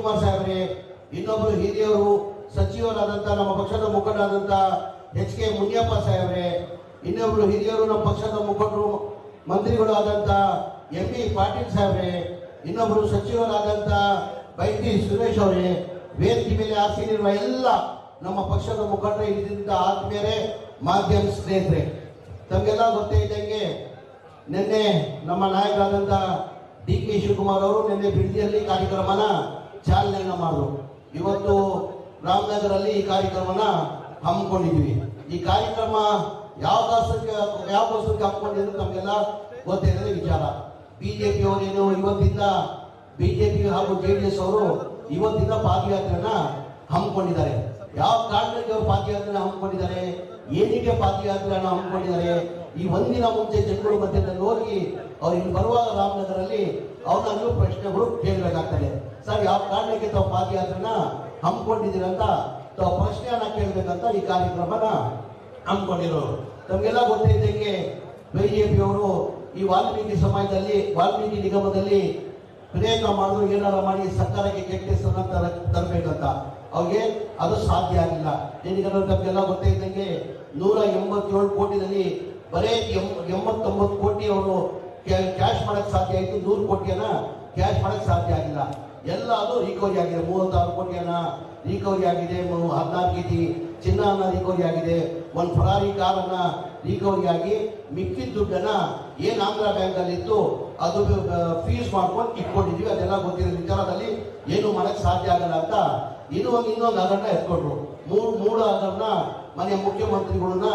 D K Shivakumar ಸಾಹೇಬ್ರೆ, ಇನ್ನೊಬ್ರು ಹಿರಿಯವರು ಸಚಿವರಾದಂತ ನಮ್ಮ ಪಕ್ಷದ ಮುಖಂಡರಾದಂತ ಎಚ್ ಕೆ ಮುನಿಯಪ್ಪ ಸಾಹೇಬ್ರೆ, ಇನ್ನೊಬ್ರು ಹಿರಿಯರು ನಮ್ಮ ಪಕ್ಷದ ಮುಖಂಡರು, ಮಂತ್ರಿಗಳು ಆದಂತ ಎಂ ಬಿ ಪಾಟೀಲ್ ಸಾಹೇಬ್ರೆ, ಇನ್ನೊಬ್ರು ಸಚಿವರಾದಂತ ಬೈಟಿ ಸುರೇಶ್ ಅವರೇ, ವೇದಿಕೆ ಮೇಲೆ ಆಸೀನಿರುವ ಎಲ್ಲ ನಮ್ಮ ಪಕ್ಷದ ಮುಖಂಡರು ಇಲ್ಲಿದ್ದ ಆದ್ಮೇಲೆ ಮಾಧ್ಯಮ ಸ್ನೇಹಿತರೆ. ತಮಗೆಲ್ಲ ಗೊತ್ತೇ ಇದ್ದಂಗೆ ನಿನ್ನೆ ನಮ್ಮ ನಾಯಕರಾದಂಥ ಡಿ ಕೆ ಶಿವಕುಮಾರ್ ಅವರು ನಿನ್ನೆ ಬಿಡದಿಯಲ್ಲಿ ಕಾರ್ಯಕ್ರಮನ ಚಾಲನೆಯನ್ನ ಮಾಡಿದ್ರು. ಇವತ್ತು ರಾಮನಗರಲ್ಲಿ ಈ ಕಾರ್ಯಕ್ರಮನ ಹಮ್ಮಿಕೊಂಡಿದ್ವಿ ಈ ಕಾರ್ಯಕ್ರಮ ಯಾವ ದಾಸಕ್ಕೆ ಯಾವ ದಾಸಕ್ಕೆ ಹಮ್ಮಿಕೊಂಡಿದ್ರು ತಮಗೆಲ್ಲ ಗೊತ್ತಿರೋದೇ ವಿಚಾರ. ಬಿಜೆಪಿ ಅವರೇನು ಇವತ್ತಿಂದ ಬಿಜೆಪಿ ಹಾಗೂ ಜೆ ಡಿ ಎಸ್ ಅವರು ಇವತ್ತಿಂದ ಪಾದಯಾತ್ರೆಯನ್ನ ಹಮ್ಮಿಕೊಂಡಿದ್ದಾರೆ. ಯಾವ ಕಾರಣಕ್ಕೆ ಅವರು ಪಾದಯಾತ್ರೆ ಹಮ್ಮಿಕೊಂಡಿದ್ದಾರೆ? ಏನಕ್ಕೆ ಪಾದಯಾತ್ರೆಯನ್ನು ಹಮ್ಮಿಕೊಂಡಿದ್ದಾರೆ? ಈ ಒಂದಿನ ಮುಂಚೆ ಜನಗಳು ಮಧ್ಯದಲ್ಲಿ ಹೋಗಿ ಅವ್ರು ಇಲ್ಲಿ ಬರುವಾಗ ರಾಮನಗರಲ್ಲಿ ಅವ್ರನ್ನ ಪ್ರಶ್ನೆಗಳು ಕೇಳಬೇಕಾಗ್ತದೆ. ಸರ್, ಯಾವ ಕಾರಣಕ್ಕೆ ತಾವು ಪಾದಯಾತ್ರೆನ ಹಮ್ಮಿಕೊಂಡಿದ್ದೀರಂತ ತಾವು ಪ್ರಶ್ನೆಯನ್ನ ಕೇಳಬೇಕಂತ ಈ ಕಾರ್ಯಕ್ರಮನ ಹಮ್ಮಿಕೊಂಡಿರೋರು. ತಮಗೆಲ್ಲ ಗೊತ್ತಿದ್ದಂಗೆ ಬಿಜೆಪಿ ಅವರು ಈ ವಾಲ್ಮೀಕಿ ಸಮಯದಲ್ಲಿ, ವಾಲ್ಮೀಕಿ ನಿಗಮದಲ್ಲಿ ಪ್ರಯತ್ನ ಮಾಡಿದ್ರು, ಏನಾರ ಮಾಡಿ ಸರ್ಕಾರಕ್ಕೆ ಕೆಟ್ಟ ಹೆಸರನ್ನ ತರ, ತರಬೇಕಂತ. ಅವ್ರಿಗೆ ಅದು ಸಾಧ್ಯ ಆಗಿಲ್ಲ. ಏನಿಗೆ ತಮಗೆಲ್ಲ ಗೊತ್ತಿದ್ದಂಗೆ ನೂರ ಎಂಬತ್ತೇಳು ಕೋಟಿನಲ್ಲಿ ಬರೇ ಎಂಬತ್ತೊಂಬತ್ತು ಕೋಟಿ ಅವರು ಕ್ಯಾಶ್ ಮಾಡಕ್ಕೆ ಸಾಧ್ಯ ಆಯಿತು, ನೂರು ಕೋಟಿಯನ್ನ ಕ್ಯಾಶ್ ಮಾಡಕ್ಕೆ ಸಾಧ್ಯ ಆಗಿಲ್ಲ. ಎಲ್ಲ ಅದು ರಿಕವರಿ ಆಗಿದೆ, ಮೂವತ್ತಾರು ಕೋಟಿಯನ್ನ ರಿಕವರಿ ಆಗಿದೆ ಹದಿನಾರು ಕೆ ಜಿ ಅನ್ನ ರಿಕವರಿ ಆಗಿದೆ. ಒಂದು ಫರಾರಿ ಕಾರನ್ನ ರಿಕವರಿ ಆಗಿ ಮಿಕ್ಕಿದ ದುಡ್ಡನ್ನ ಏನ್ ಆಂಧ್ರ ಬ್ಯಾಂಕ್ ಅಲ್ಲಿ ಇತ್ತು, ಅದು ಫೀಸ್ ಮಾಡ್ಕೊಂಡು ಇಟ್ಕೊಂಡಿದೀವಿ ಅದೆಲ್ಲ ಗೊತ್ತಿರೋ ವಿಚಾರದಲ್ಲಿ ಏನು ಮಾಡಕ್ ಸಾಧ್ಯ ಆಗಲ್ಲ ಅಂತ ಇನ್ನೂ ಒಂದು ಇನ್ನೊಂದು ಹಗರಣ ಎತ್ಕೊಂಡ್ರು. ಮೂರು ಮೂರು ಹಗರಣ ಮನೆ ಮುಖ್ಯಮಂತ್ರಿಗಳನ್ನ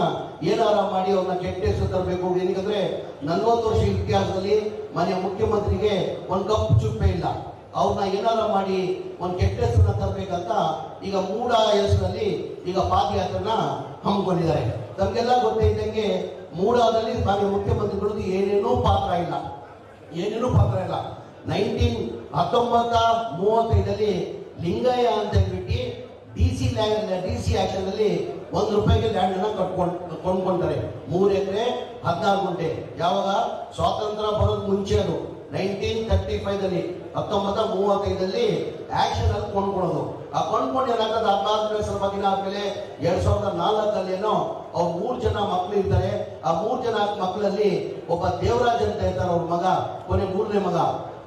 ಏನಾರ ಮಾಡಿ ಅವ್ರನ್ನ ಕೆಟ್ಟ ಹೆಸರು ತರಬೇಕು? ಏನಕ್ಕಂದ್ರೆ ನಲ್ವತ್ತು ವರ್ಷ ಇತಿಹಾಸದಲ್ಲಿ ಮನೆಯ ಮುಖ್ಯಮಂತ್ರಿಗೆ ಒಂದು ಕಪ್ಪು ಚುಪ್ಪೆ ಇಲ್ಲ. ಅವ್ರನ್ನ ಏನಾರ ಮಾಡಿ ಒಂದು ಕೆಟ್ಟ ಹೆಸರನ್ನ ತರಬೇಕಂತ ಈಗ ಮೂಡ ಹೆಸರಲ್ಲಿ ಈಗ ಪಾದಯಾತ್ರೆನ ಹಮ್ಮಿಕೊಂಡಿದ್ದಾರೆ. ನಮಗೆಲ್ಲ ಗೊತ್ತೇ ಇದ್ದಂಗೆ ಮೂಡಾದಲ್ಲಿ ಮಾನ್ಯ ಮುಖ್ಯಮಂತ್ರಿಗಳದ್ದು ಏನೇನೂ ಪಾತ್ರ ಇಲ್ಲ. ಏನೇನೂ ಪಾತ್ರ ಇಲ್ಲ. ನೈನ್ಟೀನ್ ಹತ್ತೊಂಬತ್ತ ಮೂವತ್ತೈದಲ್ಲಿ ಲಿಂಗಯ್ಯ ಅಂತ ಹೇಳ್ಬಿಟ್ಟು D C D C action ಅಲ್ಲಿ ಒಂದು ರೂಪಾಯಿಗೆ ಲ್ಯಾಂಡ್ ಅನ್ನ ಕಟ್ಕೊಂಡು ಕೊಂಡ್ಕೊಂತಾರೆ. ಮೂರು ಎಕರೆ ಹದಿನಾರು ಗುಂಟೆ. ಯಾವಾಗ? ಸ್ವಾತಂತ್ರ್ಯ ಬರೋದು ಮುಂಚೆ ಅದು. ನೈನ್ಟೀನ್ ತರ್ಟಿ ಫೈವ್ದಲ್ಲಿ ಹತ್ತೊಂಬತ್ತ ಮೂವತ್ತೈದಲ್ಲಿ ಆಕ್ಷನ್ ಅಲ್ಲಿ ಕೊಂಡ್ಕೊಳ್ಳೋದು. ಆ ಕೊಂಡ್ಕೊಂಡು ಏನಾಗ್ತದೆ? ಹದಿನಾಲ್ಕನೇ ಸ್ವಲ್ಪ ದಿನ ಆದ್ಮೇಲೆ ಎರಡ್ ಸಾವಿರದ ನಾಲ್ಕಲ್ಲಿ ಏನೋ ಅವ್ರು ಮೂರು ಜನ ಮಕ್ಕಳು ಇರ್ತಾರೆ. ಆ ಮೂರು ಜನ ಮಕ್ಕಳಲ್ಲಿ ಒಬ್ಬ ದೇವರಾಜ್ ಅಂತ ಇರ್ತಾರೆ ಅವ್ರ ಮಗ, ಕೊನೆ ಮೂರನೇ ಮಗ.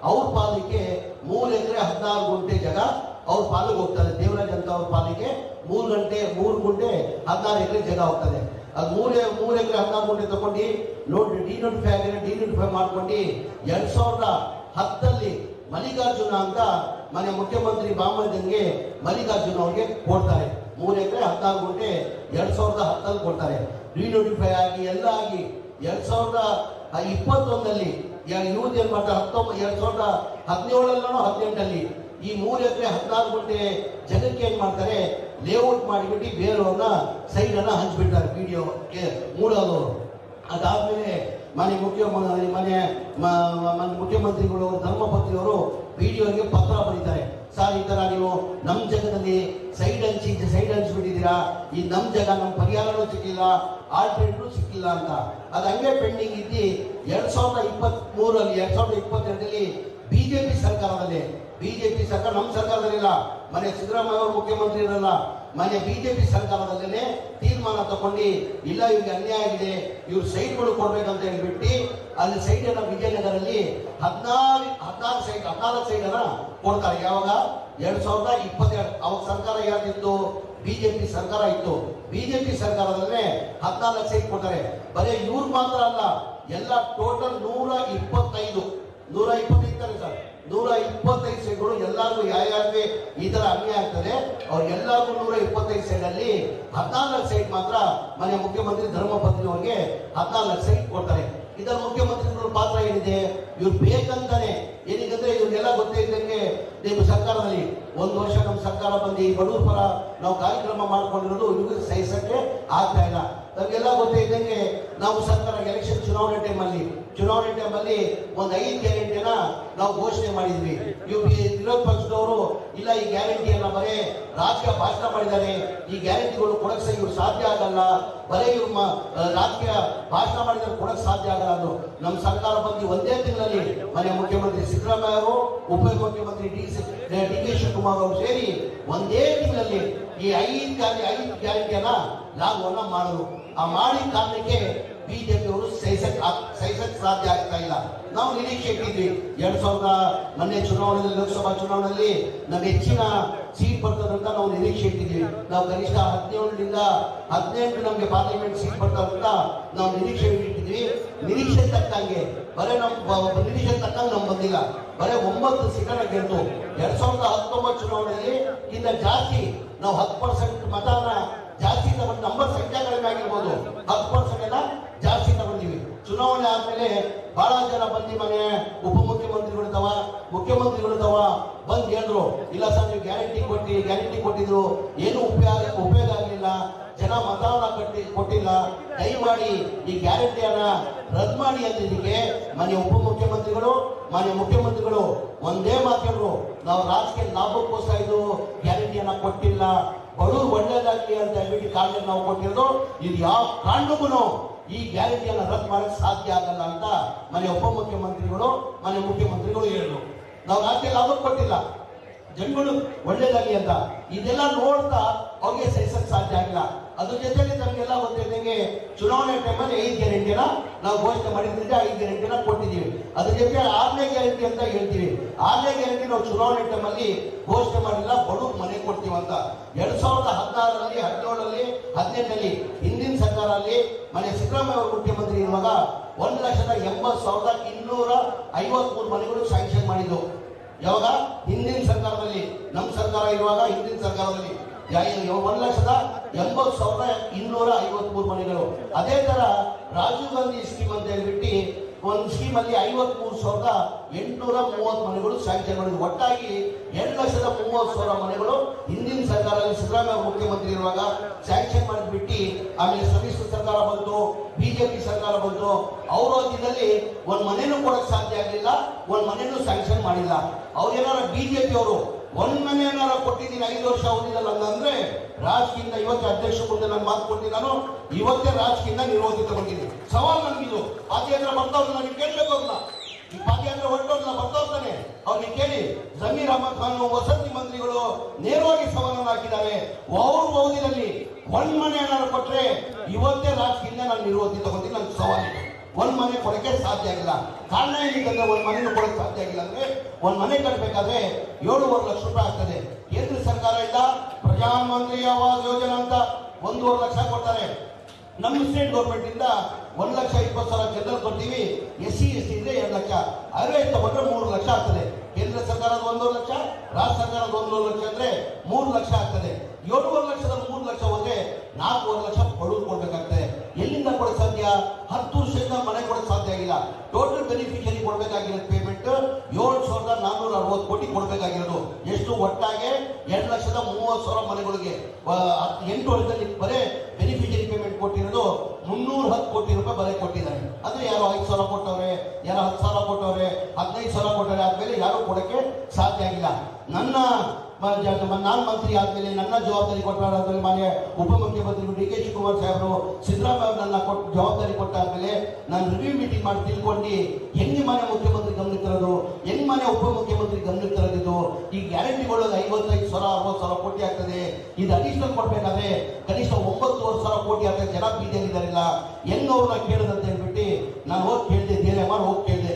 ಅವ್ರ ಪಾಲಿಕೆ ಮೂರು ಎಕರೆ ಹದಿನಾರು ಗುಂಟೆ ಜಾಗ ಅವ್ರ ಪಾಲಿಗೆ ಹೋಗ್ತಾರೆ ದೇವರಾಜ್ ಅಂತ ಅವ್ರ ಪಾಲಿಗೆ ಮೂರು ಗಂಟೆ, ಮೂರು ಗುಂಟೆ, ಹದಿನಾರು ಎಕರೆ ಜಾಗ ಹೋಗ್ತದೆ. ಅದು ಮೂರೇ, ಮೂರು ಎಕರೆ, ಹದಿನಾರು ಗುಂಟೆ ತಗೊಂಡು ನೋಟ್ ಡಿನೋಟಿಫೈ ಆಗಿದೆ ಡಿನೋಟಿಫೈ ಮಾಡ್ಕೊಂಡು ಎರಡ್ ಸಾವಿರದ ಹತ್ತಲ್ಲಿ ಮಲ್ಲಿಕಾರ್ಜುನ ಅಂತ ಮನೆ ಮುಖ್ಯಮಂತ್ರಿ ಬಾಮಂಜನ್ಗೆ ಮಲ್ಲಿಕಾರ್ಜುನ ಅವ್ರಿಗೆ ಕೊಡ್ತಾರೆ. ಮೂರು ಎಕರೆ, ಹದಿನಾರು ಗುಂಟೆ, ಎರಡ್ ಸಾವಿರದ ಹತ್ತಲ್ಲಿ ಕೊಡ್ತಾರೆ. ಡಿನೋಟಿಫೈ ಆಗಿ, ಎಲ್ಲ ಆಗಿ ಎರಡ್ ಸಾವಿರದ ಇಪ್ಪತ್ತೊಂದಲ್ಲಿ ಯೂತ್ ಏನ್ ಮಾಡ್ತಾರೆ? ಹತ್ತೊಂಬತ್ತು ಎರಡ್ ಸಾವಿರದ ಹದಿನೇಳಲ್ಲೂ ಹದಿನೆಂಟಲ್ಲಿ ಈ ಮೂರು ಎಕರೆ ಹದಿನಾರು ಗುಂಟೆ ಜನಕ್ಕೆ ಏನ್ ಮಾಡ್ತಾರೆ? ಲೇಔಟ್ ಮಾಡಿಬಿಟ್ಟು ಬೇರೆಯವ್ರನ್ನ ಸೈಡ್ ಅನ್ನ ಹಂಚ್ಬಿಟ್ಟಾರೆ ವಿಡಿಯೋ ಮೂಡೋದವರು ಅದಾದ್ಮೇಲೆ ಮನೆ ಮುಖ್ಯ ಮನೆ ಮುಖ್ಯಮಂತ್ರಿಗಳು ಧರ್ಮಪತ್ನಿಯವರು ವಿಡಿಯೋಗೆ ಪತ್ರ ಬರೀತಾರೆ. ಸರ್, ಈ ಥರ ನೀವು ನಮ್ಮ ಜಗದಲ್ಲಿ ಸೈಡ್ ಹಂಚಿ ಸೈಡ್ ಹಂಚ್ಬಿಟ್ಟಿದ್ದೀರಾ? ಈ ನಮ್ಮ ಜಗ ನಮ್ಮ ಪರಿಹಾರನೂ ಸಿಕ್ಕಿಲ್ಲ ಆಲ್ಟರ್ನೇಟಿವ್ ಸಿಕ್ಕಿಲ್ಲ ಅಂತ. ಅದು ಹಂಗೆ ಪೆಂಡಿಂಗ್ ಇದ್ದು ಎರಡು ಸಾವಿರದ ಇಪ್ಪತ್ತ್ ಎರಡು ಎರಡ್ ಸಾವಿರದ ಇಪ್ಪತ್ತೆರಡರಲ್ಲಿ ಬಿಜೆಪಿ ಸರ್ಕಾರದಲ್ಲಿ ಬಿಜೆಪಿ ಸರ್ಕಾರ ನಮ್ಮ ಸರ್ಕಾರದಲ್ಲಿಲ್ಲ. ಮನೆ ಸಿದ್ದರಾಮಯ್ಯ ಅವರು ಮುಖ್ಯಮಂತ್ರಿ ಇರಲ್ಲ. ಮನೆ ಬಿಜೆಪಿ ಸರ್ಕಾರದಲ್ಲೇ ತೀರ್ಮಾನ ತಗೊಂಡು, ಇಲ್ಲ, ಇವ್ರಿಗೆ ಅನ್ಯಾಯ ಆಗಿದೆ, ಇವ್ರು ಸೈಟ್ಗಳು ಕೊಡ್ಬೇಕಂತ ಹೇಳ್ಬಿಟ್ಟು, ಅಲ್ಲಿ ಸೈಟ್ ಅನ್ನ ವಿಜಯನಗರಲ್ಲಿ ಹದಿನಾರು ಹದಿನಾರು ಸೈಟ್, ಹದಿನಾಲ್ಕು ಸೈಟ್ ಅನ್ನ ಕೊಡ್ತಾರೆ. ಯಾವಾಗ? ಎರಡ್ ಸಾವಿರದ ಇಪ್ಪತ್ತೆರಡು. ಅವಾಗ ಸರ್ಕಾರ ಯಾವ್ದಿತ್ತು ಬಿಜೆಪಿ ಸರ್ಕಾರ ಇತ್ತು. ಬಿಜೆಪಿ ಸರ್ಕಾರದಲ್ಲೇ ಹದಿನಾಲ್ಕು ಸೈಟ್ ಕೊಡ್ತಾರೆ. ಬರೀ ಇವ್ರು ಮಾತ್ರ ಅಲ್ಲ, ಎಲ್ಲ ಟೋಟಲ್ ನೂರ ಇಪ್ಪತ್ತೈದು ನೂರ ಇಪ್ಪತ್ತೈದು ಸರ್. ನೂರ ಇಪ್ಪತ್ತೈದು ಸೈಟ್ಗಳು ಎಲ್ಲರಿಗೂ ಯಾರ್ಯಾರಿಗೆ ಈ ತರ ಅನ್ಯಾಯ ಆಗ್ತದೆ, ಅವ್ರು ಎಲ್ಲರಿಗೂ ನೂರ ಇಪ್ಪತ್ತೈದು ಸೈಡ್ ಅಲ್ಲಿ ಹದಿನಾಲ್ಕು ಸೈಟ್ ಮಾತ್ರ ಮನೆ ಮುಖ್ಯಮಂತ್ರಿ ಧರ್ಮಪತ್ನಿ ಅವರಿಗೆ ಹದಿನಾಲ್ಕು ಸೈಟ್ ಕೊಡ್ತಾರೆ. ಇದರ ಮುಖ್ಯಮಂತ್ರಿಗಳ ಪಾತ್ರ ಏನಿದೆ? ಇವ್ರು ಬೇಕಂತಾನೆ. ಏನಕ್ಕಂದ್ರೆ ಇವ್ರಿಗೆಲ್ಲ ಗೊತ್ತೇ ಇದ್ದಂಗೆ ನಿಮ್ಮ ಸರ್ಕಾರದಲ್ಲಿ ಒಂದು ವರ್ಷ ನಮ್ಮ ಸರ್ಕಾರ ಬಂದು ಈ ಬಡವರ ಪರ ನಾವು ಕಾರ್ಯಕ್ರಮ ಮಾಡ್ಕೊಂಡಿರೋದು ಇವ್ರಿಗೆ ಸಹಿಸಕ್ಕೆ ಆಗ್ತಾ ಇಲ್ಲ. ನಮಗೆಲ್ಲ ಗೊತ್ತೇ ಇದ್ದಂಗೆ ನಾವು ಸರ್ಕಾರ ಎಲೆಕ್ಷನ್ ಚುನಾವಣೆ ಟೈಮಲ್ಲಿ ಚುನಾವಣೆ ಟೈಮಲ್ಲಿ ಒಂದು ಐದು ಗ್ಯಾರಂಟಿನ ನಾವು ಘೋಷಣೆ ಮಾಡಿದ್ವಿ. ಇವ್ ವಿರೋಧ ಪಕ್ಷದವರು ಇಲ್ಲ, ಈ ಗ್ಯಾರಂಟಿಯನ್ನ ಬರೇ ರಾಜಕೀಯ ಭಾಷಣ ಮಾಡಿದ್ದಾರೆ ಈ ಗ್ಯಾರಂಟಿಗಳು ಕೊಡಕ್ ಸಹ ಇವ್ರು ಸಾಧ್ಯ ಆಗಲ್ಲ. ಬರೇ ಇವ್ರು ರಾಜಕೀಯ ಭಾಷಣ ಮಾಡಿದ್ರೆ ಕೊಡಕ್ ಸಾಧ್ಯ ಆಗಲ್ಲ ಅದು ನಮ್ಮ ಸರ್ಕಾರ ಬಂದು ಒಂದೇ ತಿಂಗಳಲ್ಲಿ ಮನೆ ಮುಖ್ಯಮಂತ್ರಿ ಸಿದ್ದರಾಮಯ್ಯ ಅವರು ಉಪ ಮುಖ್ಯಮಂತ್ರಿ D C, D K Shivakumar ಅವರು ಸೇರಿ ಒಂದೇ ತಿಂಗಳಲ್ಲಿ ಈ ಐದು ಗ್ಯಾರಂಟಿ ಐದು ಗ್ಯಾರಂಟಿಯನ್ನ ಲಾಭವನ್ನ ಮಾಡಿದ್ರು ಆ ಮಾಡಿದ ಕಾರಣಕ್ಕೆ ಬಿಜೆಪಿ ಅವರು ಸಹಿಸಕ್ ಸಹಿಸಕ್ ಸಾಧ್ಯ ಆಗ್ತಾ ಇಲ್ಲ. ನಾವು ನಿರೀಕ್ಷೆ ಇಟ್ಟಿದ್ವಿ. ಎರಡ್ ಸಾವಿರದ ಮೊನ್ನೆ ಚುನಾವಣೆಯಲ್ಲಿ, ಲೋಕಸಭಾ ಚುನಾವಣೆಯಲ್ಲಿ ನಮ್ಗೆ ಹೆಚ್ಚಿನ ಸೀಟ್ ಬರ್ತದೆ ಅಂತ ನಾವು ನಿರೀಕ್ಷೆ ಇಟ್ಟಿದ್ವಿ. ನಾವು ಕನಿಷ್ಠ ಹದಿನೇಳರಿಂದ, ಹದಿನೆಂಟು ನಮಗೆ ಪಾರ್ಲಿಮೆಂಟ್ ಸೀಟ್ ಬರ್ತದೆ ಅಂತ ನಾವು ನಿರೀಕ್ಷೆ ಇಟ್ಟಿದ್ವಿ. ನಿರೀಕ್ಷೆ ತಕ್ಕಂಗೆ, ಬರೀ ನಮ್ಮ ನಿರೀಕ್ಷೆ ತಕ್ಕಂಗೆ ನಮ್ಗೆ ಬಂದಿಲ್ಲ. ಬರೀ ಒಂಬತ್ತು ಸೀಟನ್ನ ಗೆದ್ದು, ಎರಡ್ ಸಾವಿರದ ಹತ್ತೊಂಬತ್ತು ಚುನಾವಣೆಯಲ್ಲಿ ಇನ್ನ ಜಾಸ್ತಿ ನಾವು ಹತ್ತು ಪರ್ಸೆಂಟ್ ಮತನ ಜಾಸ್ತಿ ನಮ್ಮ ನಂಬರ್ ಸಂಖ್ಯೆ ಕಡಿಮೆ ಆಗಿರ್ಬೋದು ಹತ್ತು ಪರ್ಸೆಂಟ್ ಎಲ್ಲ ಜಾಸ್ತಿ ತಗೊಂಡಿವಿ. ಚುನಾವಣೆ ಆದ್ಮೇಲೆ ಬಹಳ ಜನ ಬಂದಿ ಮನೆ ಉಪಮುಖ್ಯಮಂತ್ರಿಗಳಿದ್ದಾವ ಮುಖ್ಯಮಂತ್ರಿಗಳಿದ್ದಾವ ಬಂದು ಹೇಳಿದ್ರು, ಇಲ್ಲ ಸರ್, ನೀವು ಗ್ಯಾರಂಟಿ ಕೊಟ್ಟಿ, ಗ್ಯಾರಂಟಿ ಕೊಟ್ಟಿದ್ರು, ಏನು ಉಪಯೋಗ ಉಪಯೋಗ ಆಗಲಿಲ್ಲ, ಜನ ಮತವನ್ನ ಕಟ್ಟಿ, ಕೊಟ್ಟಿಲ್ಲ. ದಯಮಾಡಿ ಈ ಗ್ಯಾರಂಟಿಯನ್ನ ರದ್ದು ಮಾಡಿ ಅಂದಿದ್ದಕ್ಕೆ ಮನೆ ಉಪಮುಖ್ಯಮಂತ್ರಿಗಳು ಮನೆ ಮುಖ್ಯಮಂತ್ರಿಗಳು ಒಂದೇ ಮಾತಾಡಿದ್ರು ನಾವು ರಾಜಕೀಯ ಲಾಭಕ್ಕೋಸ್ಕರ ಇದು ಗ್ಯಾರಂಟಿಯನ್ನ ಕೊಟ್ಟಿಲ್ಲ. ಬಡವರು ಒಳ್ಳೇದಾಗಲಿ ಅಂತ ಹೇಳ್ಬಿಟ್ಟು ಕಾರಣ ನಾವು ಕೊಟ್ಟಿರೋದು, ಇದು ಯಾವ ಕಾರಣಕ್ಕೂ ಈ ಗ್ಯಾರಂಟಿಯನ್ನು ರದ್ದು ಮಾಡಕ್ಕೆ ಸಾಧ್ಯ ಆಗಲ್ಲ ಅಂತ ಮನೆ ಉಪಮುಖ್ಯಮಂತ್ರಿಗಳು, ಮನೆ ಮುಖ್ಯಮಂತ್ರಿಗಳು ಹೇಳಿದ್ರು. ನಾವು ರಾಜ್ಯ ಲಾಭ ಕೊಟ್ಟಿಲ್ಲ. ಜನಗಳು ಒಳ್ಳೇದಾಗಿ ಅಂತ. ಇದೆಲ್ಲ ನೋಡ್ತಾ ಅವ್ರಿಗೆ ಸಹಿಸಕ್ಕೆ ಸಾಧ್ಯ ಆಗಿಲ್ಲ. ಅದ್ರ ಜೊತೆಯಲ್ಲಿ ನಮಗೆಲ್ಲ ಗೊತ್ತಿದ್ದಂಗೆ ಚುನಾವಣೆ ಟೈಮಲ್ಲಿ ಐದು ಗ್ಯಾರಂಟಿನ ನಾವು ಘೋಷಣೆ ಮಾಡಿದ್ರಿಂದ ಐದು ಗ್ಯಾರಂಟಿನ ಕೊಟ್ಟಿದ್ದೀವಿ. ಅದ್ರ ಜೊತೆ ಆರನೇ ಗ್ಯಾರಂಟಿ ಅಂತ ಹೇಳ್ತೀವಿ. ಆರನೇ ಗ್ಯಾರಂಟಿ ನಾವು ಚುನಾವಣೆ ಟೈಮಲ್ಲಿ ಘೋಷಣೆ ಮಾಡಿಲ್ಲ, ಬಡವ್ರ ಮನೆ ಕೊಡ್ತೀವಿ ಅಂತ. ಎರಡ್ ಸಾವಿರದ ಹದಿನಾರರಲ್ಲಿ, ಹದಿನೇಳರಲ್ಲಿ, ಹದಿನೆಂಟರಲ್ಲಿ, ಹಿಂದಿನ ಸರ್ಕಾರದಲ್ಲಿ ಮನೆ ಸಿದ್ದರಾಮಯ್ಯ ಅವರು ಮುಖ್ಯಮಂತ್ರಿ ಇರುವಾಗ ಒಂದು ಲಕ್ಷದ ಎಂಬತ್ತು ಸಾವಿರದ ಇನ್ನೂರ ಐವತ್ಮೂರು ಮನೆಗಳು ಸ್ಯಾಂಕ್ಷನ್ ಮಾಡಿದ್ದು. ಯಾವಾಗ? ಹಿಂದಿನ ಸರ್ಕಾರದಲ್ಲಿ. ನಮ್ಮ ಸರ್ಕಾರ ಇರುವಾಗ ಹಿಂದಿನ ಸರ್ಕಾರದಲ್ಲಿ. ಒಂದ್ ಲಕ್ಷದ ಎಂಬತ್ತು ಸಾವಿರದ ಇನ್ನೂರ ಐವತ್ಮೂರು ಮನೆಗಳು. ಅದೇ ತರ ರಾಜೀವ್ ಗಾಂಧಿ ಸ್ಕೀಮ್ ಅಂತ ಹೇಳ್ಬಿಟ್ಟು ಒಂದು ಸ್ಕೀಮ್ ಅಲ್ಲಿ ಐವತ್ಮೂರು ಸಾವಿರದ ಎಂಟುನೂರ ಮೂವತ್ತು ಮನೆಗಳು ಸ್ಯಾಂಕ್ಷನ್ ಮಾಡಿದ್ರು. ಒಟ್ಟಾಗಿ ಎರಡು ಲಕ್ಷದ ಮೂವತ್ತು ಸಾವಿರ ಮನೆಗಳು ಹಿಂದಿನ ಸರ್ಕಾರದಲ್ಲಿ ಸಿದ್ದರಾಮಯ್ಯ ಮುಖ್ಯಮಂತ್ರಿ ಇರುವಾಗ ಸ್ಯಾಂಕ್ಷನ್ ಮಾಡಿಬಿಟ್ಟು ಆಮೇಲೆ ಸಮ್ಮಿಶ್ರ ಸರ್ಕಾರ ಬಂತು ಬಿಜೆಪಿ ಸರ್ಕಾರ ಬಂತು. ಅವರ ಹೊತ್ತಿನಲ್ಲಿ ಒಂದ್ ಮನೆನೂ ಕೊಡಕ್ ಸಾಧ್ಯ ಆಗಲಿಲ್ಲ, ಒಂದ್ ಮನೆನೂ ಸ್ಯಾಂಕ್ಷನ್ ಮಾಡಿಲ್ಲ. ಅವ್ರು ಏನಾರ ಬಿಜೆಪಿ ಅವರು ಒಂದ್ ಮನೆ ಏನಾರ ಕೊಟ್ಟಿದ್ದೀನಿ, ಐದು ವರ್ಷ ಓದಿದಲ್ಲ ಅಂದ್ರೆ ರಾಜಕೀಯದಿಂದ ಇವತ್ತು ಅಧ್ಯಕ್ಷ ಮುಂದೆ ನಾನು ಮಾತು ಕೊಡ್ತೀನಿ ನಾನು. ಇವತ್ತೇ ರಾಜಕೀಯದಿಂದ ನಿರ್ವಹಿತಗೊಂಡಿದ್ದೀನಿ ಸವಾಲ್ ನನಗಿದು ಪಾದಯಾತ್ರೆ ಬರ್ತಾವ್ರನ್ನ ನನಗೆ ಕೇಳಬೇಕು ಅವ್ರನ್ನ. ಈ ಪಾದಯಾತ್ರೆ ಹೊರಟೋರ್ನ ಬರ್ತಾವ್ತಾನೆ ಅವ್ರಿಗೆ ಕೇಳಿ, ಜಮೀರ್ ಅಹಮದ್ ಖಾನ್ ವಸತಿ ಮಂತ್ರಿಗಳು ನೇರವಾಗಿ ಸವಾಲನ್ನು ಹಾಕಿದ್ದಾರೆ. ಅವ್ರ ಓದಿನಲ್ಲಿ ಒಂದ್ ಮನೆ ಏನಾದ್ರು ಕೊಟ್ರೆ ಇವತ್ತೇ ರಾಜಕೀಯದಿಂದ ನಾನು ತಗೊಂಡು ನನ್ಗೆ ಸವಾಲಿದೆ ಒಂದ್ ಮನೆ ಕೊಡಕ್ಕೆ ಸಾಧ್ಯ ಆಗಿಲ್ಲ. ಕಾರಣ ಏನಿದೆ ಒಂದ್ ಮನೆ ಕೊಡಕ್ ಸಾಧ್ಯ ಆಗಿಲ್ಲ ಅಂದ್ರೆ ಒಂದ್ ಮನೆ ಕಟ್ಟಬೇಕಾದ್ರೆ ಏಳುವರೆ ಲಕ್ಷ ರೂಪಾಯಿ ಆಗ್ತದೆ. ಕೇಂದ್ರ ಸರ್ಕಾರ ಇಲ್ಲ ಪ್ರಧಾನ ಮಂತ್ರಿ ಆವಾಸ್ ಯೋಜನೆ ಅಂತ ಒಂದೂವರೆ ಲಕ್ಷ ಕೊಡ್ತಾರೆ. ನಮ್ಮ ಸ್ಟೇಟ್ ಗೌರ್ಮೆಂಟ್ ಇಂದ ಒಂದ್ ಲಕ್ಷ ಇಪ್ಪತ್ತು ಸಾವಿರ ಜನರಲ್ ಕೊಡ್ತೀವಿ. ಎಸ್ ಸಿ ಎಸ್ ಟಿ ಇದ್ರೆ ಎರಡು ಲಕ್ಷ. ಅದೇ ತಗೊಂಡ್ರೆ ಮೂರು ಲಕ್ಷ ಆಗ್ತದೆ. ಕೇಂದ್ರ ಸರ್ಕಾರದ ಒಂದೂವರೆ ಲಕ್ಷ, ರಾಜ್ಯ ಸರ್ಕಾರದ ಒಂದೂವರೆ ಲಕ್ಷ ಅಂದ್ರೆ ಮೂರು ಲಕ್ಷ ಆಗ್ತದೆ. ಏಳುವರೆ ಲಕ್ಷದ ಮೂರು ಲಕ್ಷ ಹೋದ್ರೆ ನಾಲ್ಕೂವರೆ ಲಕ್ಷ ಬಡವರು ಕೊಡ್ಬೇಕಾಗ್ತದೆ. ಎಲ್ಲಿಂದ ಕೊಡಕ್ ಸಾಧ್ಯ? ಹತ್ತು ವರ್ಷದಿಂದ ಮನೆ ಕೊಡಕ್ ಸಾಧ್ಯ ಆಗಿಲ್ಲ ಟೋಟಲ್ ಬೆನಿಫಿಷರಿ ಕೊಡಬೇಕಾಗಿರೋ ಪೇಮೆಂಟ್ ಏಳು ಸಾವಿರದ ನಾನ್ನೂರ ಅರವತ್ತು ಕೋಟಿ ಕೊಡಬೇಕಾಗಿರೋದು. ಎಷ್ಟು ಒಟ್ಟಾಗೆ ಎರಡು ಲಕ್ಷದ ಮೂವತ್ತು ಸಾವಿರ ಮನೆಗಳಿಗೆ. ಎಂಟು ವರ್ಷದಲ್ಲಿ ಬರೇ ಬೆನಿಫಿಷರಿ ಪೇಮೆಂಟ್ ಕೊಟ್ಟಿರೋದು ಮುನ್ನೂರ ಹತ್ತು ಕೋಟಿ ರೂಪಾಯಿ ಬರೆ ಕೊಟ್ಟಿದ್ದಾರೆ. ಅಂದ್ರೆ ಯಾರು ಐದು ಸಾವಿರ ಕೊಟ್ಟವ್ರೆ, ಯಾರೋ ಹತ್ತು ಸಾವಿರ ಕೊಟ್ಟವ್ರೆ, ಹದಿನೈದು ಸಾವಿರ ಕೊಟ್ಟವ್ರೆ, ಆದ್ಮೇಲೆ ಯಾರು ಕೊಡಕ್ಕೆ ಸಾಧ್ಯ ಆಗಿಲ್ಲ. ನನ್ನ ನಾನು ಮಂತ್ರಿ ಆದಮೇಲೆ ನನ್ನ ಜವಾಬ್ದಾರಿ ಕೊಟ್ಟಾದ್ಮೇಲೆ ಮಾನ್ಯ ಉಪಮುಖ್ಯಮಂತ್ರಿ ಡಿ ಕೆ ಶಿವಕುಮಾರ್ ಸಾಹೇಬರು ಸಿದ್ದರಾಮಯ್ಯ ನನ್ನ ಕೊಟ್ಟ ಜವಾಬ್ದಾರಿ ಕೊಟ್ಟಾದ್ಮೇಲೆ ನಾನು ರಿವ್ಯೂ ಮೀಟಿಂಗ್ ಮಾಡಿ ತಿಳ್ಕೊಂಡು ಹೆಂಗೆ ಮನೆ ಮುಖ್ಯಮಂತ್ರಿ ಗಮನಕ್ಕೆ ತರೋದು ಹೆಂಗ್ ಮನೆ ಉಪಮುಖ್ಯಮಂತ್ರಿ ಗಮನಕ್ಕೆ ತರೋದಿದ್ದು, ಈ ಗ್ಯಾರಂಟಿಗಳು ಐವತ್ತೈದು ಸಾವಿರ, ಅರವತ್ತು ಸಾವಿರ ಕೋಟಿ ಆಗ್ತದೆ. ಇದು ಅಡಿಷನಲ್ ಕೊಡ್ಬೇಕಾದ್ರೆ ಕನಿಷ್ಠ ಒಂಬತ್ತುವರೆ ಸಾವಿರ ಕೋಟಿ ಆಗ್ತದೆ. ಜನ ಬೀದಿಯಲ್ಲಿದ್ದಾರಿಲ್ಲ. ಹೆಂಗ್ ಅವ್ರನ್ನ ಕೇಳದಂತ ಹೇಳ್ಬಿಟ್ಟು ನಾನು ಹೋಗಿ ಕೇಳಿದೆ ಧೈರ್ಯ ಮಾಡಿ ಹೋಗಿ ಕೇಳಿದೆ.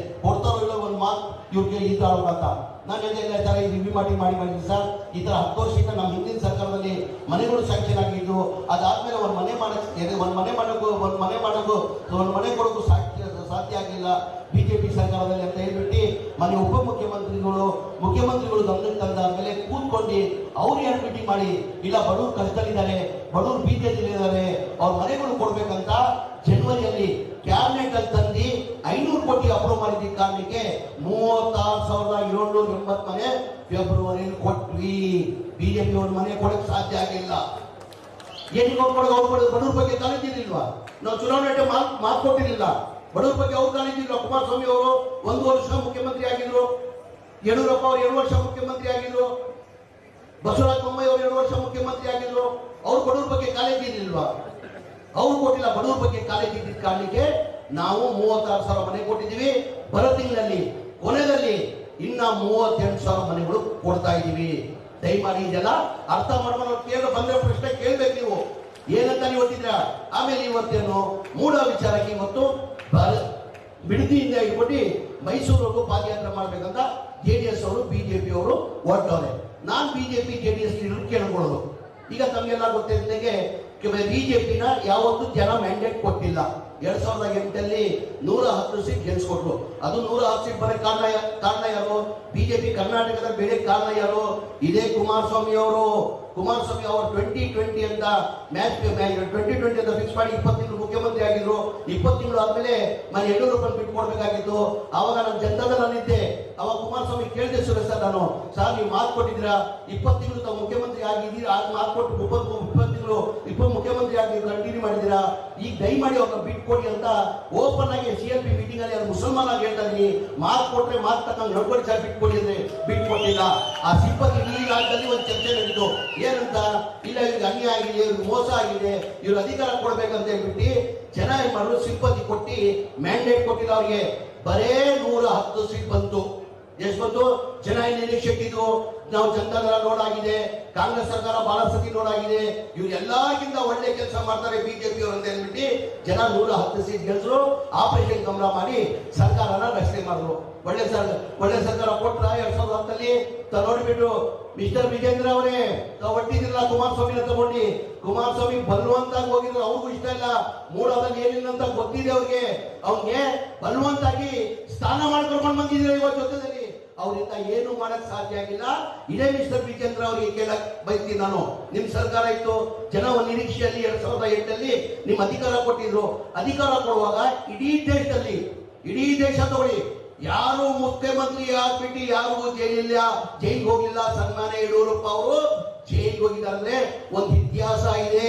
ಇವ್ರಿಗೆ ಈ ತರ ಅಂತ ನಾನು ಎಲ್ಲ ತರ ಈ ರಿವ್ಯೂ ಮಾಡಿ ಮಾಡಿ ಮಾಡಿದ್ವಿ ಸರ್ ಈ ತರ ಹತ್ತು ವರ್ಷದಿಂದ ನಮ್ಮ ಹಿಂದಿನ ಸರ್ಕಾರದಲ್ಲಿ ಮನೆಗಳು ಸ್ಯಾಂಕ್ಷನ್ ಆಗಿದ್ದು, ಅದಾದ್ಮೇಲೆ ಒಂದು ಮನೆ ಮಾಡಕ್ ಒಂದು ಮನೆ ಮಾಡೋಕ್ಕೂ, ಒಂದು ಮನೆ ಮಾಡೋಕ್ಕೂ, ಒಂದು ಮನೆ ಕೊಡೋಕ್ಕೂ ಸಾಧ್ಯ ಸಾಧ್ಯ ಆಗಿಲ್ಲ. ಬಿಜೆಪಿ ಸರ್ಕಾರದಲ್ಲಿ ಅಂತ ಹೇಳ್ಬಿಟ್ಟು ಮನೆ ಉಪಮುಖ್ಯಮಂತ್ರಿಗಳು, ಮುಖ್ಯಮಂತ್ರಿಗಳು ಗಮನಕ್ಕೆ ಮೇಲೆ ಕೂತ್ಕೊಂಡು ಅವ್ರು ಏನು ಮೀಟಿಂಗ್ ಮಾಡಿ, ಇಲ್ಲ ಬಡವ್ರು ಕಷ್ಟದಲ್ಲಿದ್ದಾರೆ, ಬಡವ್ರು ಬೀದಿಯಲ್ಲಿದ್ದಾರೆ, ಅವ್ರ ಮನೆಗಳು ಕೊಡ್ಬೇಕಂತ ಜನವರಿಯಲ್ಲಿ ಕ್ಯಾಬಿನೆಟ್ ಅಲ್ಲಿ ತಂದು ಐನೂರು ಕೋಟಿ ಅಪ್ರೂವ್ ಮಾಡಿದ ಕಾರಣಕ್ಕೆ ಮೂವತ್ತಾರು ಸಾವಿರದ ಏಳ್ನೂರ ಎಂಬತ್ತು ಮನೆ ಫೆಬ್ರವರಿಯಲ್ಲಿ ಕೊಟ್ವಿ. ಬಿಜೆಪಿ ಅವ್ರ ಮನೆ ಕೊಡಕ್ಕೆ ಸಾಧ್ಯ ಆಗಿಲ್ಲ. ಏನಿಗೆ ಅವ್ರು ಕೊಡೋದು? ಅವ್ರು ಕೊಡೋದು ಬಡವ್ರ ಬಗ್ಗೆ ಕಾಳಜಿ ಇರಲಿಲ್ವಾ ನಾವು ಚುನಾವಣೆ ಮಾತು ಮಾತು ಕೊಟ್ಟಿರಲಿಲ್ಲ. ಬಡವ್ರ ಬಗ್ಗೆ ಅವ್ರು ಕಾಣಿದ್ರು ಕುಮಾರಸ್ವಾಮಿ ಅವರು ಒಂದು ವರ್ಷ ಮುಖ್ಯಮಂತ್ರಿ ಆಗಿದ್ರು. ಯಡಿಯೂರಪ್ಪ ಅವರು ಎರಡು ವರ್ಷ ಮುಖ್ಯಮಂತ್ರಿ ಆಗಿದ್ರು. ಬಸವರಾಜ ಬೊಮ್ಮಾಯಿ ಅವರು ಎರಡು ವರ್ಷ ಮುಖ್ಯಮಂತ್ರಿ ಆಗಿದ್ರು. ಅವ್ರು ಬಡವ್ರ ಬಗ್ಗೆ ಕಾಳಜಿ ಇರಲಿಲ್ವಾ ಅವ್ರು ಕೊಟ್ಟಿಲ್ಲ ಬಡವ್ರ ಬಗ್ಗೆ ಕಾಳಜಿ ಇದ್ದಿದ್ದ ಕಾರಣಕ್ಕೆ ನಾವು ಮೂವತ್ತಾರು ಸಾವಿರ ಮನೆ ಕೊಟ್ಟಿದ್ದೀವಿ. ಬರ ತಿಂಗಳಲ್ಲಿ ಕೊನೆಯಲ್ಲಿ ಇನ್ನ ಮೂವತ್ತೆಂಟು ಸಾವಿರ ಮನೆಗಳು ಕೊಡ್ತಾ ಇದ್ದೀವಿ. ದಯಮಾಡಿ ಇದೆಲ್ಲ ಅರ್ಥ ಮಾಡ್ಕೊಂಡು ಕೇಳ ಬಂದ್ರೆ ಪ್ರಶ್ನೆ ಕೇಳ್ಬೇಕು ನೀವು. ಏನಂತ ನೀವು ಓದಿದ್ರ ಆಮೇಲೆ ಇವತ್ತೇನು ಮೂಢ ವಿಚಾರಕ್ಕೆ ಇವತ್ತು ಬಿಡದಿಯಿಂದ ಇಟ್ಬಿಟ್ಟು ಮೈಸೂರವರೆಗೂ ಪಾದಯಾತ್ರೆ ಮಾಡ್ಬೇಕಂತ ಜೆ ಡಿ ಎಸ್ ಅವರು ಬಿಜೆಪಿ ಅವರು ಹೊರಟವ್ರೆ ನಾನು ಬಿಜೆಪಿ ಜೆ ಡಿ ಎಸ್ ಕೇಳ್ಕೊಳ್ಳೋದು. ಈಗ ತಮಗೆಲ್ಲ ಗೊತ್ತಿದ್ದಂಗೆ ಬಿಜೆಪಿನ ಯಾವತ್ತೂ ಜನ ಮ್ಯಾಂಡೇಟ್ ಕೊಟ್ಟಿಲ್ಲ. ಎರಡ್ ಸಾವಿರದ ಎಂಟಲ್ಲಿ ನೂರ ಹತ್ತು ಸೀಟ್ ಗೆಲ್ಸ್ಕೊಟ್ರು. ಅದು ನೂರ ಹತ್ತು ಸೀಟ್ ಬರೋ ಕಾರಣ ಕಾರಣ ಯಾರು? ಬಿಜೆಪಿ ಕರ್ನಾಟಕದ ಬೇರೆ ಕಾರಣ ಯಾರು? ಇದೇ ಕುಮಾರಸ್ವಾಮಿ ಅವರು. ಕುಮಾರಸ್ವಾಮಿ ಅವರು ಟ್ವೆಂಟಿ ಟ್ವೆಂಟಿ ಅಂತ ಮ್ಯಾಚ್ ಟ್ವೆಂಟಿ ಟ್ವೆಂಟಿ ಅಂತ ಫಿಕ್ಸ್ ಮಾಡಿ ಇಪ್ಪತ್ತು ತಿಂಗಳು ಮುಖ್ಯಮಂತ್ರಿ ಆಗಿದ್ರು. ಇಪ್ಪತ್ತು ತಿಂಗಳು ಆದ್ಮೇಲೆ ಮನೆ ಯಡಿಯೂರಪ್ಪನ ಬಿಟ್ಕೊಡ್ಬೇಕಾಗಿತ್ತು ಅವಾಗ ನಾನು ಜನತಾದಲ್ಲಿದ್ದೆ ಅವಾಗ ಕುಮಾರಸ್ವಾಮಿ ಕೇಳಿದೆ, ಸುರೇಶ್ ಸರ್, ನಾನು, ಸರ್, ನೀವು ಮಾತು ಕೊಟ್ಟಿದ್ದೀರಾ? ಇಪ್ಪತ್ತು ತಿಂಗಳು ತಾವು ಮುಖ್ಯಮಂತ್ರಿ ಆಗಿದ್ದೀರಾ? ಆಗ ಮಾತು ಕೊಟ್ಟು ಇಪ್ಪತ್ತು ಇಪ್ಪತ್ತು ತಿಂಗಳು ಇಪ್ಪತ್ತು ಮುಖ್ಯಮಂತ್ರಿ ಆಗಿ ಕಂಟಿನ್ಯೂ ಮಾಡಿದ್ದೀರಾ? ಈಗ ದಯಮಾಡಿ ಅವ್ರನ್ನ ಬಿಟ್ಕೊಡಿ ಅಂತ ಓಪನ್ ಆಗಿ ಸಿ ಎಲ್ ಪಿ ಮೀಟಿಂಗ್ ಅಲ್ಲಿ ಮುಸಲ್ಮಾನ್ ಆಗಿ ಹೇಳ್ತಾ ಇದೀನಿ ಮಾತು ಕೊಟ್ರೆ ಮಾತು ನಡ್ಕೊಂಡು ಬಿಟ್ಟು ಬಿಟ್ಕೊಡಿ ಅಂದ್ರೆ ಬಿಟ್ಕೊಟ್ಟಿಲ್ಲ ಆ ಸಿಬ್ಬಂದಿ ಈ ರಾಜ್ಯದಲ್ಲಿ ಒಂದು ಚರ್ಚೆ ನಡೀತು. ಏನಂತ? ಇಲ್ಲ, ಇವ್ರಿಗೆ ಅನ್ಯಾಯ ಆಗಿದೆ, ಇವ್ರಿಗೆ ಮೋಸ ಆಗಿದೆ, ಇವ್ರ ಅಧಿಕಾರ ಕೊಡ್ಬೇಕಂತ ಹೇಳ್ಬಿಟ್ಟು ಏನ್ ಮಾಡಿದ್ರು ಸಿಬ್ಬಂದಿ ಕೊಟ್ಟು ಮ್ಯಾಂಡೇಟ್ ಕೊಟ್ಟಿಲ್ಲ ಅವ್ರಿಗೆ. ಬರೇ ನೂರ ಹತ್ತು ಸೀಟ್ ಬಂತು ಎಷ್ಟು ಜನ ಇಲ್ಲಿ ನಿರೀಕ್ಷೆಟ್ಟಿದ್ರು ನಾವು ಜನತಾದಳ ನೋಡಾಗಿದೆ ಕಾಂಗ್ರೆಸ್ ಸರ್ಕಾರ ಬಹಳ ಸತಿ ನೋಡಾಗಿದೆ ಇವ್ರು ಎಲ್ಲಾಗಿಂತ ಒಳ್ಳೆ ಕೆಲಸ ಮಾಡ್ತಾರೆ ಬಿಜೆಪಿ ಅವರು ಅಂತ ಹೇಳ್ಬಿಟ್ಟು ಜನ ನೂರ ಹತ್ತು ಸೀಟ್ ಗೆಲ್ಸರು, ಆಪರೇಷನ್ ಕಮಲ ಮಾಡಿ ಸರ್ಕಾರನ ರಕ್ಷಣೆ ಮಾಡಿದ್ರು ಒಳ್ಳೆ ಸರ್, ಒಳ್ಳೆ ಸರ್ಕಾರ ಕೊಟ್ರ ಎರಡ್ ಸಾವಿರದ ಹತ್ತಲ್ಲಿ ನೋಡ್ಬಿಟ್ಟು ಮಿಸ್ಟರ್ ವಿಜೇಂದ್ರ ಅವರೇ, ತಾವು ಒಟ್ಟಿದ್ರಲ್ಲ ಕುಮಾರಸ್ವಾಮಿನ ತಗೊಂಡು ಕುಮಾರಸ್ವಾಮಿ ಬಲ್ವಂತಾಗಿ ಹೋಗಿದ್ರು, ಅವ್ರಿಗೂ ಇಷ್ಟ ಇಲ್ಲ. ಮೂಡದಲ್ಲಿ ಏನಿಲ್ಲ ಅಂತ ಗೊತ್ತಿದೆ ಅವ್ರಿಗೆ. ಅವ್ನಿಗೆ ಬಲ್ವಂತಾಗಿ ಸ್ನಾನ ಮಾಡ್ಕೊಂಡು ಬಂದಿದ್ರೆ ಇವತ್ತು ಜೊತೆದಲ್ಲಿ ಅವರಿಂದ ಏನು ಮಾಡಕ್ ಸಾಧ್ಯ ಆಗಿಲ್ಲ? ಇದೇ ಮಿಸ್ಟರ್ ವಿಜೇಂದ್ರ ಅವರಿಗೆ ಕೇಳಕ್ ಬಯಸ್ತೀನಿ ನಾನು. ನಿಮ್ ಸರ್ಕಾರ ಇತ್ತು, ಜನ ನಿರೀಕ್ಷೆಯಲ್ಲಿ ಎರಡ್ ಸಾವಿರದ ಎಂಟಲ್ಲಿ ನಿಮ್ ಅಧಿಕಾರ ಕೊಟ್ಟಿದ್ರು. ಅಧಿಕಾರ ಕೊಡುವಾಗ ಇಡೀ ದೇಶದಲ್ಲಿ, ಇಡೀ ದೇಶ ತಗೊಳ್ಳಿ. ಯಾರು ಮುಖ್ಯಮಂತ್ರಿ ಆಗ್ಬಿಟ್ಟು ಯಾರು ಜೈಲಿಲ್ಲ, ಜೈಲಿಗೆ ಹೋಗಿಲ್ಲ ಸನ್ಮಾನ ಯಡಿಯೂರಪ್ಪ ಅವರು ಜೈಲಿಗೆ ಹೋಗಿದ್ದಾರೆ ಒಂದು ಇತಿಹಾಸ ಇದೆ.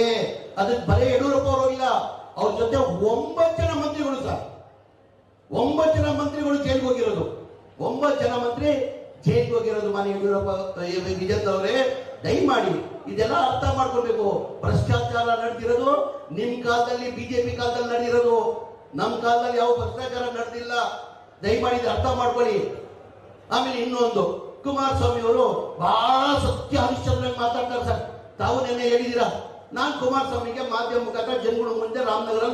ಅದಕ್ಕೆ ಬರೇ ಯಡಿಯೂರಪ್ಪ ಅವರು ಹೋಗಿಲ್ಲ. ಅವ್ರ ಜೊತೆ ಒಂಬತ್ತು ಜನ ಮಂತ್ರಿಗಳು ಸರ್. ಒಂಬತ್ತು ಜನ ಮಂತ್ರಿಗಳು ಜೈಲಿಗೆ ಹೋಗಿರೋದು. ಒಂಬತ್ತು ಜನ ಮಂತ್ರಿ ಜೈಲ್ಗೆ ಹೋಗಿರೋದು ಮನೆ ಯಡಿಯೂರಪ್ಪ ವಿಜೇಂದ್ರ ಅವರೇ, ದಯಮಾಡಿ ಇದೆಲ್ಲ ಅರ್ಥ ಮಾಡ್ಕೊಳ್ಬೇಕು. ಭ್ರಷ್ಟಾಚಾರ ನಡೆದಿರೋದು, ನಿಮ್ ಕಾಲದಲ್ಲಿ, ಬಿಜೆಪಿ ಕಾಲದಲ್ಲಿ ನಡೆದಿರೋದು. ನಮ್ ಕಾಲದಲ್ಲಿ ಯಾವ ಭ್ರಷ್ಟಾಚಾರ ನಡೆದಿಲ್ಲ. ದಯಮಾಡಿ ಅರ್ಥ ಮಾಡ್ಕೊಳ್ಳಿ. ಆಮೇಲೆ ಇನ್ನೊಂದು, ಕುಮಾರಸ್ವಾಮಿ ಅವರು ಬಹಳ ಸತ್ಯ ಹರಿಶ್ಚಂದ್ರ ಮಾತಾಡ್ತಾರೆ ಸರ್. ತಾವು ನೆನ್ನೆ ಹೇಳಿದ್ದೀರಾ? ನಾನ್ ಕುಮಾರಸ್ವಾಮಿಗೆ ಮಾಧ್ಯಮ ಮುಖಾಂತರ ಜನಗಳ ಮುಂದೆ ರಾಮನಗರ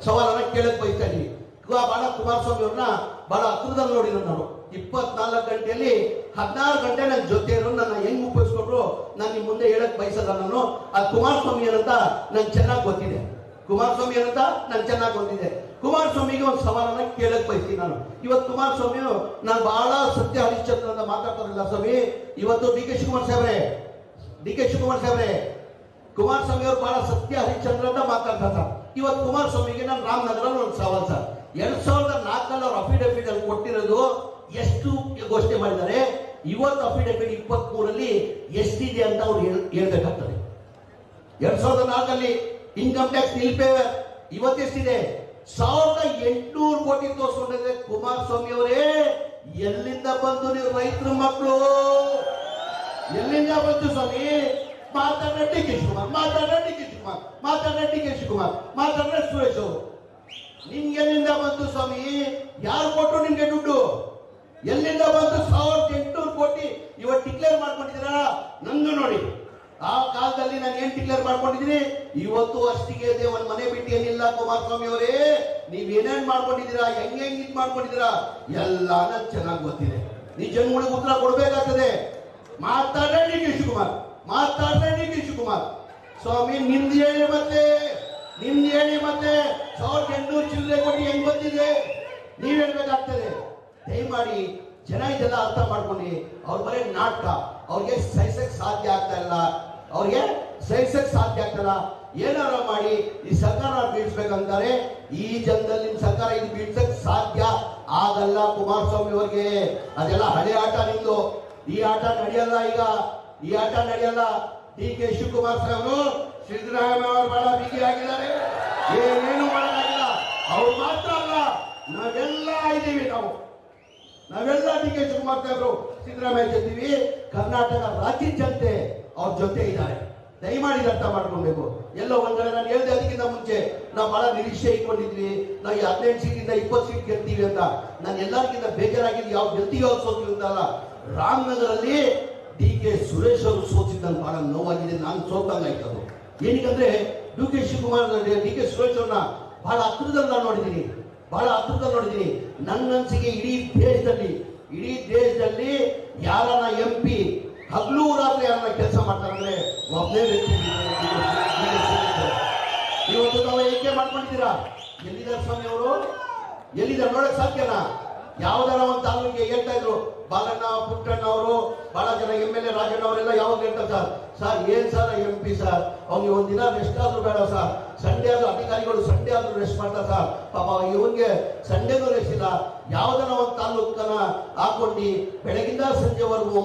ಸವಾಲನ್ನ ಕೇಳಕ್ ಬಯಸ್ತಾ ಇದ್ದೀನಿ. ಬಹಳ ಕುಮಾರಸ್ವಾಮಿ ಅವ್ರನ್ನ ಬಹಳ ಹತ್ರದಲ್ಲಿ ನೋಡಿದ್ರು ನಾನು ಇಪ್ಪತ್ನಾಲ್ಕು ಗಂಟೆಯಲ್ಲಿ ಹದಿನಾರು ಗಂಟೆ ನನ್ನ ಜೊತೆ ನನ್ನ ಹೆಂಗ್ ಉಪಯೋಗಿಸ್ಕೊಂಡ್ರು ನಾನು ನಿಮ್ ಮುಂದೆ ಹೇಳಕ್ ಬಯಸಲ್ಲ ನಾನು. ಆ ಕುಮಾರಸ್ವಾಮಿ ಏನಂತ ನಂಗೆ ಚೆನ್ನಾಗಿ ಗೊತ್ತಿದೆ. ಕುಮಾರಸ್ವಾಮಿ ಏನಂತ ನಂಗೆ ಚೆನ್ನಾಗಿ ಗೊತ್ತಿದೆ. ಕುಮಾರಸ್ವಾಮಿಗೆ ಒಂದು ಸವಾಲನ್ನ ಕೇಳಕ್ ಬಯಸ್ತೀನಿ ನಾನು. ಇವತ್ತು ಕುಮಾರಸ್ವಾಮಿ ನಾನು ಬಹಳ ಸತ್ಯ ಹರಿಶ್ಚಂದ್ರ ಅಂತ ಮಾತಾಡ್ತಾರಲ್ಲ ಸ್ವಾಮಿ, ಇವತ್ತು ಡಿ ಕೆ ಶಿವಕುಮಾರ್ ಸಾಹೇಬ್ರೆ, ಡಿ ಕೆ ಶಿವಕುಮಾರ್ ಸಾಹೇಬ್ರೆ, ಕುಮಾರಸ್ವಾಮಿ ಅವರು ಬಹಳ ಸತ್ಯ ಹರಿಶ್ಚಂದ್ರ ಅಂತ ಮಾತಾಡ್ತಾರೆ ಇವತ್ತು ಕುಮಾರಸ್ವಾಮಿಗೆ ನಾನು ರಾಮನಗರ ಒಂದು ಸವಾಲ್ ಸರ್. ಎರಡ್ ಸಾವಿರದ ನಾಲ್ಕಲ್ಲಿ ಅವ್ರು ಅಫಿಡವಿಟ್ ಅಲ್ಲಿ ಕೊಟ್ಟಿರೋದು ಎಷ್ಟು ಘೋಷಣೆ ಮಾಡಿದ್ದಾರೆ. ಇವತ್ತು ಅಫಿಡವಿಟ್ ಇಪ್ಪತ್ತ್ ಮೂರಲ್ಲಿ ಎಷ್ಟಿದೆ ಅಂತ ಅವ್ರು ಹೇಳ್- ಹೇಳ್ಬೇಕಾಗ್ತದೆ. ಎರಡ್ ಸಾವಿರದ ನಾಲ್ಕಲ್ಲಿ ಇನ್ಕಮ್ ಟ್ಯಾಕ್ಸ್ ನಿಲ್ಪೇವೆ. ಇವತ್ತೆಷ್ಟಿದೆ ಸಾವಿರದ ಎಂಟುನೂರು ಕೋಟಿ ತೋರಿಸ್ಕೊಂಡಿದ್ರೆ ಕುಮಾರಸ್ವಾಮಿ ಅವರೇ. ಎಲ್ಲಿಂದ ಬಂದು ನೀವು ರೈತರ ಮಕ್ಕಳು? ಎಲ್ಲಿಂದ ಬಂತು ಸ್ವಾಮಿ? ಮಾತಾಡ ಡಿ ಕೆ ಶಿವಕುಮಾರ್ ಮಾತಾಡ ಡಿ ಕೆ ಶಿವಕುಮಾರ್ ಮಾತಾಡ ಡಿ ಕೆ ಶಿವಕುಮಾರ್ ಮಾತಾಡ ಸುರೇಶ್ ಅವರು. ನಿಮ್ಗೆ ಎಲ್ಲಿಂದ ಬಂತು ಸ್ವಾಮಿ. ಯಾರು ಕೊಟ್ಟರು ನಿಮ್ಗೆ ದುಡ್ಡು? ಎಲ್ಲಿಂದ ಬಂತು? ಸಾವಿರದ ಎಂಟುನೂರು ಕೋಟಿ. ಇವತ್ತು ಡಿಕ್ಲೇರ್ ಮಾಡ್ಕೊಂಡಿದ್ದೀರ? ನಂದು ನೋಡಿ. ಆ ಕಾಲದಲ್ಲಿ ನಾನು ಏನ್ ಡಿಕ್ಲೇರ್ ಮಾಡ್ಕೊಂಡಿದ್ದೀನಿ? ಇವತ್ತು ಅಷ್ಟಿಗೆ ಒಂದ್ ಮನೆ ಬಿಟ್ಟು ಏನಿಲ್ಲ ಕುಮಾರಸ್ವಾಮಿ ಅವರೇ. ನೀವ್ ಏನೇನ್ ಮಾಡ್ಕೊಂಡಿದ್ದೀರಾ? ಹೆಂಗ್ ಹೆಂಗ್ ಇದ್ ಮಾಡ್ಕೊಂಡಿದ್ದೀರಾ? ಎಲ್ಲಾನ ಚೆನ್ನಾಗಿ ಗೊತ್ತಿದೆ. ನೀ ಜನಗಳಿಗೆ ಉತ್ತರ ಕೊಡ್ಬೇಕಾಗ್ತದೆ. ಮಾತಾಡ್ರೆ ಡಿ ಕೆ ಶಿವಕುಮಾರ್. ಮಾತಾಡ್ರೆ ಡಿ ಕೆ ಸ್ವಾಮಿ, ನಿಮ್ದು ಹೇಳಿ ಮತ್ತೆ. ನಿಮ್ದು ಹೇಳಿ ಮತ್ತೆ. ಸಾವಿರದ ಎಂಟುನೂರು ಚಿಲ್ಲರೆ ಕೋಟಿ ಹೆಂಗ್ ಬಂದಿದೆ? ನೀವ್ ಹೇಳ್ಬೇಕಾಗ್ತದೆ. ದಯಮಾಡಿ ಜನ ಇದೆಲ್ಲ ಅರ್ಥ ಮಾಡ್ಕೊಂಡು ಅವ್ರ ಬರೀ ನಾಟಕ, ಅವ್ರಿಗೆ ಸಹಿಸಕ್ ಸಾಧ್ಯ ಆಗ್ತಾ ಇಲ್ಲ. ಅವ್ರಿಗೆ ಸಹಿಸಕ್ ಸಾಧ್ಯ ಆಗ್ತಲ್ಲ ಏನಾರ ಮಾಡಿ ಈ ಸರ್ಕಾರ ಬೀಳ್ಸ್ಬೇಕಂತಾರೆ ಈ ಜನದಲ್ಲಿ ನಿಮ್ ಸರ್ಕಾರ ಇದು ಬೀಳ್ಸಕ್ ಸಾಧ್ಯ ಆಗಲ್ಲ ಕುಮಾರಸ್ವಾಮಿ ಅವ್ರಿಗೆ. ಅದೆಲ್ಲ ಹಳೆ ಆಟ ನಿಮ್ದು. ಈ ಆಟ ನಡೆಯಲ್ಲ ಈಗ. ಈ ಆಟ ನಡೆಯಲ್ಲ. ಡಿ ಕೆ ಶಿವಕುಮಾರ್ ಸಾಹೇಬರು ಸಿದ್ದರಾಮಯ್ಯ ಅವರು ಬಹಳ ಬಿಗಿಯಾಗಿದ್ದಾರೆ ಏನೇನು ಮಾಡೋದಾಗಿಲ್ಲ ಅವ್ರು ಮಾತ್ರ ಅಲ್ಲ, ನಾವೆಲ್ಲ ಇದ್ದೀವಿ ನಾವು. ನಾವೆಲ್ಲ ಡಿ ಕೆ ಶಿವಕುಮಾರ್ ಸಾಹೇಬರು ಸಿದ್ದರಾಮಯ್ಯ ಜೊತೀವಿ ಕರ್ನಾಟಕ ರಾಜ್ಯ ಜನತೆ ಅವ್ರ ಜೊತೆ ಇದ್ದಾರೆ. ದಯಮಾಡಿ ಅರ್ಥ ಮಾಡ್ಕೊಬೇಕು. ಎಲ್ಲೋ ಒಂದ್ಕಡೆ ನಾನು ಹೇಳಿದೆ ಅದಕ್ಕಿಂತ ಮುಂಚೆ, ನಾವು ಬಹಳ ನಿರೀಕ್ಷೆ ಇಟ್ಕೊಂಡಿದ್ವಿ. ನಾವು ಹದಿನೆಂಟು ಸೀಟಿಂದ ಇಪ್ಪತ್ತು ಸೀಟ್ ಗೆಲ್ತೀವಿ ಅಂತ. ನಾನು ಎಲ್ಲರಿಗಿಂತ ಬೇಜಾರಾಗಿದ್ದು ಯಾವ ಗೆಲ್ತೀವಿ ಅವ್ರು ಸೋತೀವಿ ಅಂತಲ್ಲ ರಾಮನಗರಲ್ಲಿ ಡಿ ಕೆ ಸುರೇಶ್ ಅವರು ಸೋತಿದ್ದಂತ ಬಹಳ ನೋವಾಗಿದೆ. ನಾನು ಸೋತಂಗಾಯ್ತು ಅದು. ಏನಕ್ಕಂದ್ರೆ D K Shivakumar D K Suresh ಅವ್ರನ್ನ ಬಹಳ ಹತ್ರದಲ್ಲಿ ನಾನು ನೋಡಿದ್ದೀನಿ. ಬಹಳ ಹತ್ರದಲ್ಲಿ ನೋಡಿದ್ದೀನಿ. ನನ್ನ ಅನಿಸಿಕೆ ಇಡೀ ದೇಶದಲ್ಲಿ ಇಡೀ ದೇಶದಲ್ಲಿ ಯಾರನ್ನ ಎಂ ಪಿ ಹಗಲು ರಾತ್ರಿ ಯಾರನ್ನ ಕೆಲಸ ಮಾಡ್ತಾರಂದ್ರೆ ಒಬ್ಬನೇ ವ್ಯಕ್ತಿ ಇವತ್ತು ನಾವು ಏಕೆ ಮಾಡ್ಕೊಂಡಿದ್ದೀರಾ? ಎಲ್ಲಿದ್ದಾರೆ ಸ್ವಾಮಿ ಅವರು? ಎಲ್ಲಿದ್ದಾರೆ? ನೋಡಕ್ ಸಾಧ್ಯನಾ ಯಾವ್ದಾರ ಒಂದು ತಾಲೂಕಿಗೆ ಹೇಳ್ತಾ ಇದ್ರು, ಬಾಲಣ್ಣ, ಪುಟ್ಟಣ್ಣ ಅವರು, ಬಹಳ ಜನ ಎಂ ಎಲ್ ಎ, ರಾಜಣ್ಣ ಅವರೆಲ್ಲ ಯಾವಾಗ ಹೇಳ್ತಾರೆ ಸರ್. ಸರ್, ಏನ್ ಸರ್ ಎಂ ಪಿ ಸರ್? ಅವ್ನಿಗೆ ಒಂದ್ ದಿನ ರೆಸ್ಟ್ ಆದ್ರೂ ಬೇಡ ಸರ್. ಸಂಡೇ ಆದ್ರೂ ಅಧಿಕಾರಿಗಳು ಸಂಡೇ ಆದ್ರೂ ರೆಸ್ಟ್ ಮಾಡ್ತಾರೆ ಸರ್. ಪಾಪ ಇವನ್ಗೆ ಸಂಡೇನೂ ರೆಸ್ಟ್ ಇಲ್ಲ. ಯಾವ್ದಾರ ಒಂದು ತಾಲೂಕನ್ನ ಹಾಕೊಂಡು ಬೆಳಗಿಂದ ಸಂಜೆವರೆಗೂ